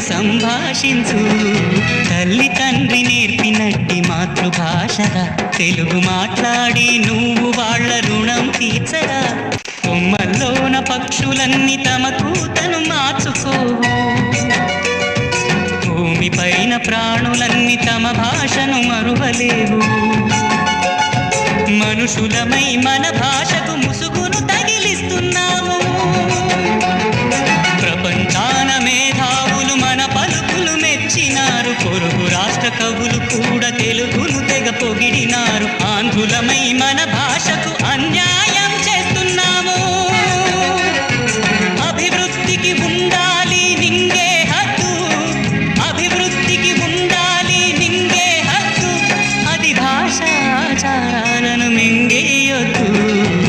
సంభాషించు. తల్లి తండ్రి నేర్పినట్టి మాతృభాషగా తెలుగు మాట్లాడి నువ్వు వాళ్ళ రుణం తీర్చగా. కొమ్మల్లోన పక్షులన్నీ తమ కూతను మార్చుకోవు భూమిపైన ప్రాణులన్నీ తమ భాషను మరువలేవు. మనుషులమై మన భాష కవులు కూడా తెలుగులు తెగ పొగిడినారు. ఆంధ్రులమై మన